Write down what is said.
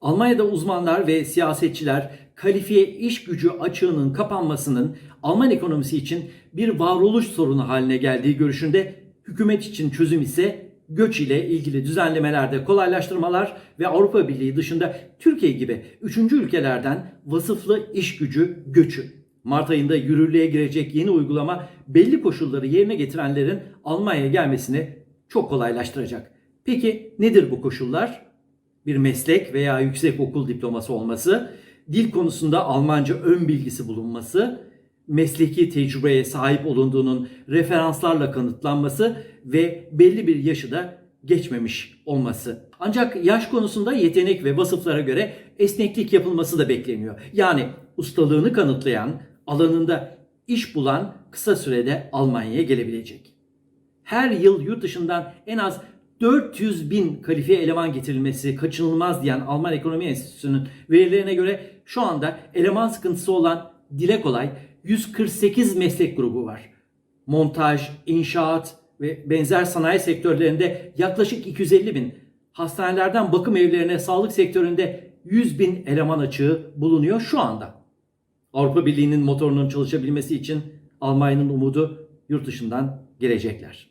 Almanya'da uzmanlar ve siyasetçiler kalifiye iş gücü açığının kapanmasının Alman ekonomisi için bir varoluş sorunu haline geldiği görüşünde hükümet için çözüm ise göç ile ilgili düzenlemelerde kolaylaştırmalar ve Avrupa Birliği dışında Türkiye gibi üçüncü ülkelerden vasıflı iş gücü göçü. Mart ayında yürürlüğe girecek yeni uygulama belli koşulları yerine getirenlerin Almanya'ya gelmesini çok kolaylaştıracak. Peki nedir bu koşullar? Bir meslek veya yüksek okul diploması olması, dil konusunda Almanca ön bilgisi bulunması, mesleki tecrübeye sahip olunduğunun referanslarla kanıtlanması ve belli bir yaşı da geçmemiş olması. Ancak yaş konusunda yetenek ve vasıflara göre esneklik yapılması da bekleniyor. Yani ustalığını kanıtlayan, alanında iş bulan kısa sürede Almanya'ya gelebilecek. Her yıl yurt dışından en az 400 bin kalifiye eleman getirilmesi kaçınılmaz diyen Alman Ekonomi Enstitüsü'nün verilerine göre şu anda eleman sıkıntısı olan dile kolay 148 meslek grubu var. Montaj, inşaat ve benzer sanayi sektörlerinde yaklaşık 250 bin, hastanelerden bakım evlerine sağlık sektöründe 100 bin eleman açığı bulunuyor şu anda. Avrupa Birliği'nin motorunun çalışabilmesi için Almanya'nın umudu yurt dışından gelecekler.